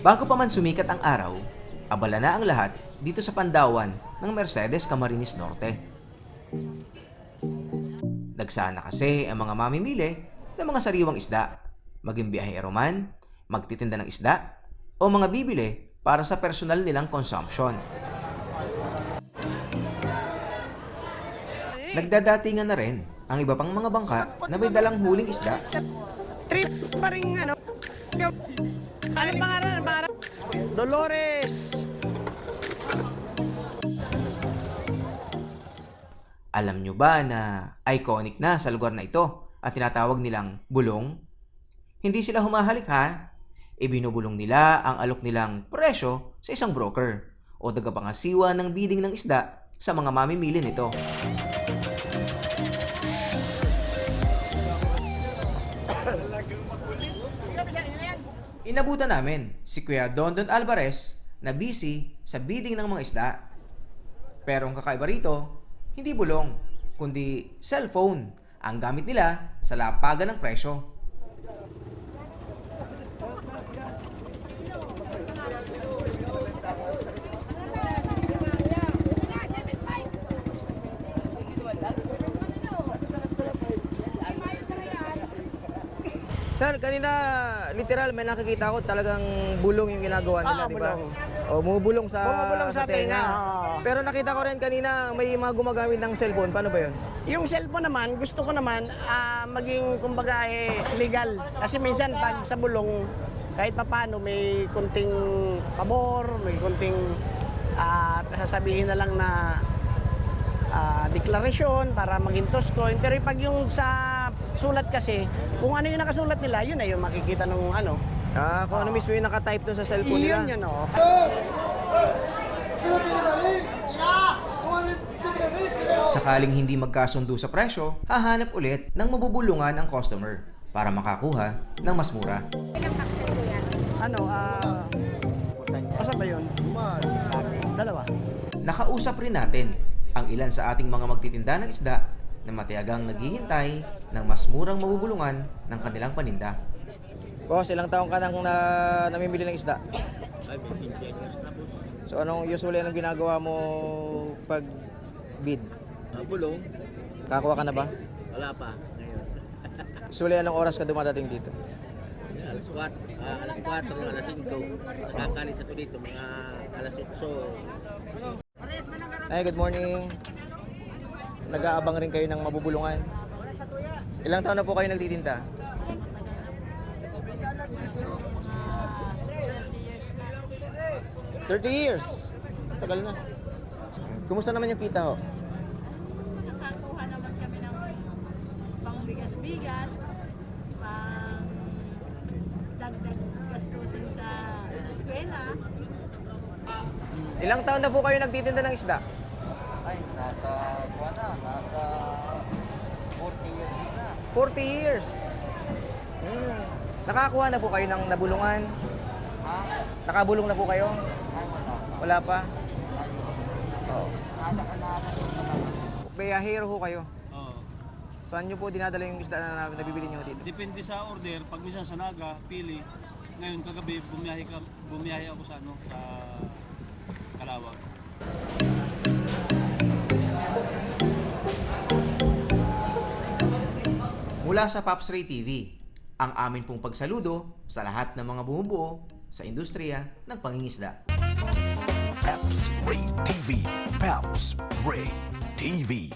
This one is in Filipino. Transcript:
Bago pa man sumikat ang araw, abala na ang lahat dito sa Pandawan ng Mercedes Camarines Norte. Nagsana kasi ang mga mamimili ng mga sariwang isda, maging biyahero man, magtitinda ng isda, o mga bibili para sa personal nilang consumption. Nagdadatingan na rin ang iba pang mga bangka na may dalang huling isda Trip pa rin ano. Ano pangalan? Dolores. Alam nyo ba na iconic na sa lugar na ito at tinatawag nilang bulong? Hindi sila humahalik ha? Ibinubulong nila ang alok nilang presyo sa isang broker o tagapangasiwa ng bidding ng isda sa mga mamimili nito. Inabutan namin si Kuya Dondon Alvarez na busy sa bidding ng mga isda. Pero ang kakaiba rito, hindi bulong, kundi cellphone ang gamit nila sa lapagan ng presyo. Sir, kanina literal may nakikita ko talagang bulong yung ginagawa nila, Ah, di ba? O bumubulong sa Bumubulong sa tenga, oo. Pero nakita ko rin kanina may mga gumagamit ng cellphone. Paano ba 'yun? Yung cellphone naman, gusto ko naman ah, maging kumbaga eh, legal. Kasi minsan pag sa bulong, kahit papano may kunting pabor, may kunting ah, sasabihin na lang na ah, deklarasyon para maging coin. Pero pag yung sa sulat kasi, kung ano yung nakasulat nila, yun na yung makikita ng ano. Ah, kung ano mismo yung naka-type doon sa cellphone Yun nila. yun, oh. Sakaling hindi magkasundo sa presyo, hahanap ulit ng mabubulungan ang customer para makakuha ng mas mura. Ano, ah... asan ba yun? Dalawa. Nakausap rin natin ang ilan sa ating mga magtitinda ng isda na matiyagang naghihintay ng mas murang mabubulungan ng kanilang paninda. Boss, ilang taong ka nang na, namimili ng isda? So anong usually anong ginagawa mo pag bid? Ah, bulong? Kakuha ka na ba? Wala pa. Ngayon. Usually anong oras ka dumadating dito? Alas 4, ah, alas 4, alas 5. Nakakalis ako dito, mga alas 8. Ay, good morning. Nag-aabang rin kayo ng mabubulungan. Ilang taon na po kayo nagtitinda? Thirty years. Tagal na. Kumusta naman yung kita ho? Nakakuha naman kami ng pangbigas-bigas, pang dagdag gastusin sa eskwela. Ilang taon na po kayo nagtitinda ng isda? Ay, nasa, na, nasa 40 years na. 40 years. Hmm. Nakakuha na po kayo ng nabulungan? Ha? Nakabulong na po kayo? Ay, wala. Wala pa? Oh. Na lang. Biyahero ho kayo. Oo. Saan nyo po dinadala yung isda na nabibili nyo dito? Depende sa order. Pag minsan sa Naga, pili. Ngayon kagabi bumiyahe ka bumiyahe ako sa ano sa Kalawag. Mula sa Pops Ray TV, ang amin pong pagsaludo sa lahat ng mga bumubuo sa industriya ng pangingisda. Paps Ray TV. Paps Ray TV.